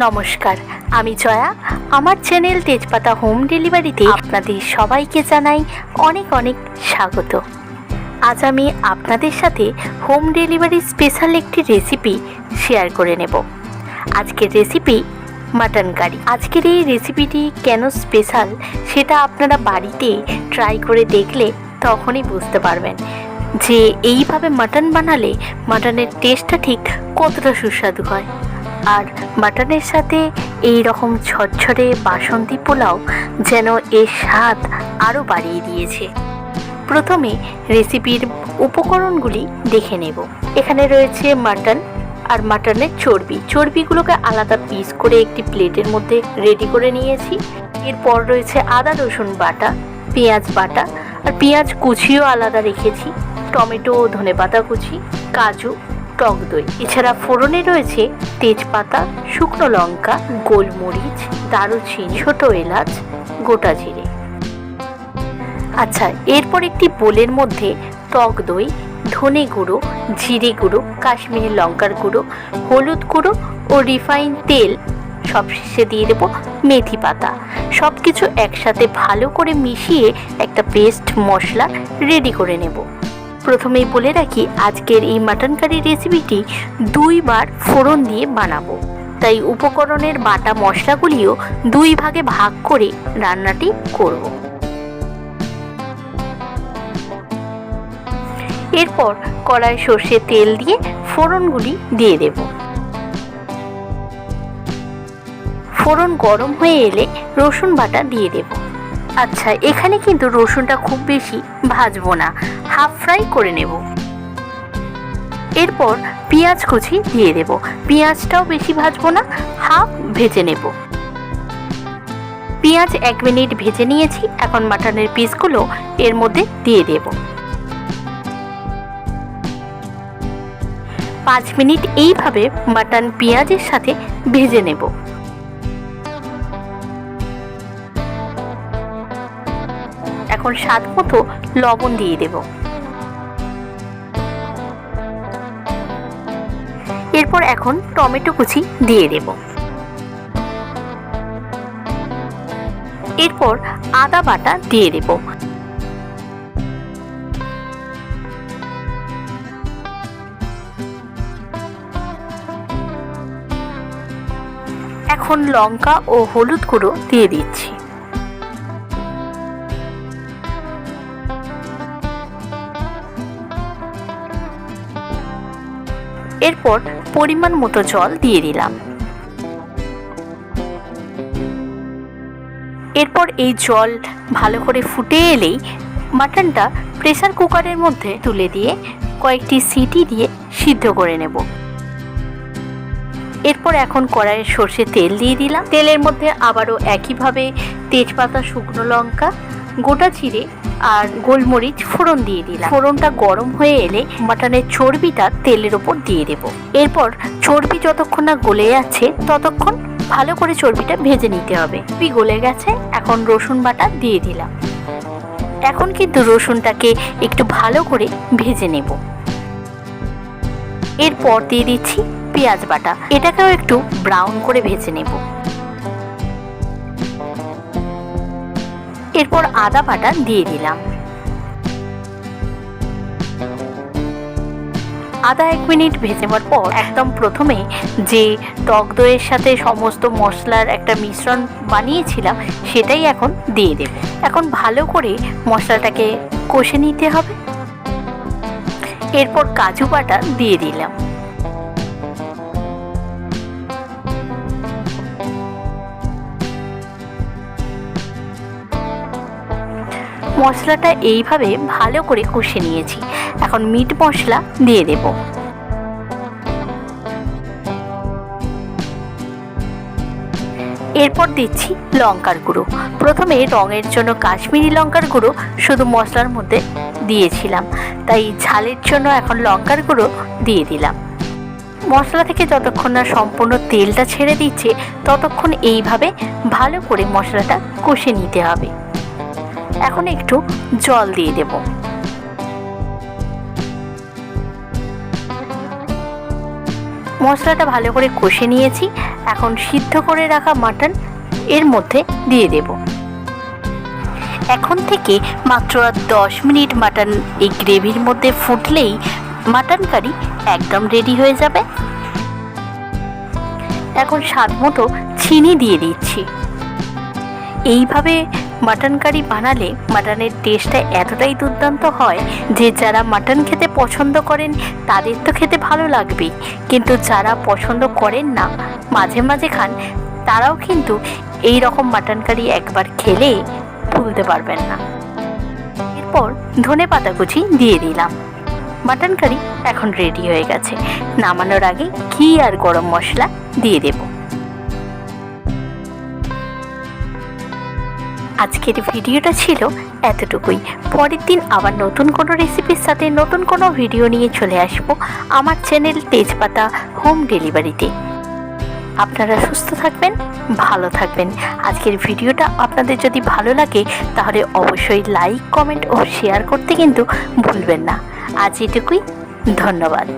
নমস্কার, আমি জয়া। আমার চ্যানেল তেজপাতা হোম ডেলিভারিতে আপনাদের সবাইকে জানাই অনেক অনেক স্বাগত। আজ আমি আপনাদের সাথে হোম ডেলিভারি স্পেশাল একটি রেসিপি শেয়ার করে নেব। আজকের রেসিপি মাটন কারি। আজকের এই রেসিপিটি কেন স্পেশাল সেটা আপনারা বাড়িতে ট্রাই করে দেখলে তখনই বুঝতে পারবেন যে এইভাবে মাটন বানালে মাটনের টেস্টটা ঠিক কতটা সুস্বাদু হয়। আর মাটনের সাথে এই রকম ঝরঝরে বাসন্তী পোলাও যেন এর স্বাদ আরও বাড়িয়ে দিয়েছে। প্রথমে রেসিপির উপকরণগুলি দেখে নেব। এখানে রয়েছে মাটন আর মাটনের চর্বি। চর্বিগুলোকে আলাদা পিস করে একটি প্লেটের মধ্যে রেডি করে নিয়েছি। এরপর রয়েছে আদা, রসুন বাটা, পেঁয়াজ বাটা আর পেঁয়াজ কুচিও আলাদা রেখেছি। টমেটো ও ধনেপাতা কুচি, কাজু টক দই। এছাড়া ফোড়নে রয়েছে তেজপাতা, শুকনো লঙ্কা, গোলমরিচ, দারুচিনি, ছোট এলাচ, গোটা জিরে। আচ্ছা এরপর একটি বোলের মধ্যে টক দই, ধনে গুঁড়ো, জিরে গুঁড়ো, কাশ্মীরি লঙ্কার গুঁড়ো, হলুদ গুঁড়ো ও রিফাইন তেল সবশেষে দিয়ে দেবো মেথি পাতা। সব কিছু একসাথে ভালো করে মিশিয়ে একটা পেস্ট মশলা রেডি করে নেব। প্রথমেই বলে রাখি, আজকের এই মাটন কারি রেসিপিটি দুইবার ফোড়ন দিয়ে বানাবো। তাই উপকরণের বাটা মশলাগুলিও দুই ভাগে ভাগ করে রান্নাটি করব। এরপর কড়াই সর্ষে তেল দিয়ে ফোড়নগুলি দিয়ে দেব। ফোড়ন গরম হয়ে এলে রসুন বাটা দিয়ে দেব। আচ্ছা এখানে কিন্তু রসুনটা খুব বেশি ভাজবো না। হাফ ফ্রাই করে নেব। এরপর পেঁয়াজ কুচি দিয়ে দেব। পেঁয়াজটাও বেশি ভাজবো না, হাফ ভেজে নেব। পেঁয়াজ এক মিনিট ভেজে নিয়েছি, এখন মাটনের পিসগুলো এর মধ্যে দিয়ে দেব। পাঁচ মিনিট এইভাবে মাটন পেঁয়াজের সাথে ভেজে নেব। এখন স্বাদ মতো লবণ দিয়ে দেব। এরপর এখন টমেটো কুচি দিয়ে দেব। এরপর আদা বাটা দিয়ে দেব। এখন লঙ্কা ও হলুদ গুঁড়ো দিয়ে দিচ্ছি। এরপর পরিমাণ মতো জল দিয়ে দিলাম। এরপর এই জল ভালো করে ফুটে এলেই মাটনটা প্রেসার কুকারের মধ্যে তুলে দিয়ে কয়েকটি সিটি দিয়ে সিদ্ধ করে নেব। এরপর এখন কড়াইয়ে সর্ষে তেল দিয়ে দিলাম। তেলের মধ্যে আবারও একইভাবে তেজপাতা, শুকনো লঙ্কা, গোটা চিড়ে আর গোলমরিচ ফোড়ন দিয়ে দিলাম। ফোড়নটা গরম হয়ে এলে মাটনের চর্বিটা তেলের ওপর দিয়ে দেব। এরপর চর্বি যতক্ষণ না গলে যাচ্ছে, ততক্ষণ ভালো করে চর্বিটা ভেজে নিতে হবে। চর্বি গলে গেছে, এখন রসুন বাটা দিয়ে দিলাম। এখন কিন্তু রসুনটাকে একটু ভালো করে ভেজে নেব। এরপর দিয়ে দিচ্ছি পেঁয়াজ বাটা। এটাকেও একটু ব্রাউন করে ভেজে নেব। এরপর আদা বাটা দিয়ে দিলাম। আদা এক মিনিট ভেজে নেওয়ার পর একদম প্রথমে যে টক দইয়ের সাথে সমস্ত মশলার একটা মিশ্রণ বানিয়েছিলাম, সেটাই এখন দিয়ে দেব। এখন ভালো করে মশলাটাকে কষে নিতে হবে। এরপর কাজু বাটা দিয়ে দিলাম। মশলাটা এইভাবে ভালো করে কষে নিয়েছি। এখন মিট মশলা দিয়ে দেব। এরপর দিচ্ছি লঙ্কার গুঁড়ো। প্রথমে রঙের জন্য কাশ্মীরি লঙ্কার গুঁড়ো শুধু মশলার মধ্যে দিয়েছিলাম। তাই ঝালের জন্য এখন লঙ্কার গুঁড়ো দিয়ে দিলাম। মশলা থেকে যতক্ষণ না সম্পূর্ণ তেলটা ছেড়ে দিচ্ছে, ততক্ষণ এইভাবে ভালো করে মশলাটা কষে নিতে হবে। এখন একটু জল দিয়ে দেব। মশলাটা ভালো করে কষে নিয়েছি। এখন সিদ্ধ করে রাখা মাটন এর মধ্যে দিয়ে দেব। এখন থেকে মাত্র দশ মিনিট মাটন এই গ্রেভির মধ্যে ফুটলেই মাটন কারি একদম রেডি হয়ে যাবে। এখন স্বাদ মতো চিনি দিয়ে দিচ্ছি। এইভাবে মাটন কারি বানালে মাটনের টেস্টটা এতটাই দুর্দান্ত হয় যে যারা মাটন খেতে পছন্দ করেন, তাদের তো খেতে ভালো লাগবেই। কিন্তু যারা পছন্দ করেন না, মাঝে মাঝে খান, তারাও কিন্তু এই রকম মাটন কারি একবার খেলে ভুলতে পারবেন না। এরপর ধনে পাতা কুচি দিয়ে দিলাম। মাটন কারি এখন রেডি হয়ে গেছে। নামানোর আগে ঘি আর গরম মশলা দিয়ে দেবো। আজকের ভিডিওটা ছিল এতটুকুই। পরের দিন আবার নতুন কোনো রেসিপির সাথে নতুন কোনো ভিডিও নিয়ে চলে আসব আমার চ্যানেল তেজপাতা হোম ডেলিভারিতে আপনারা সুস্থ থাকবেন, ভালো থাকবেন। আজকের ভিডিওটা আপনাদের যদি ভালো লাগে, তাহলে অবশ্যই লাইক কমেন্ট ও শেয়ার করতে কিন্তু ভুলবেন না। আজ এটুকুই, ধন্যবাদ।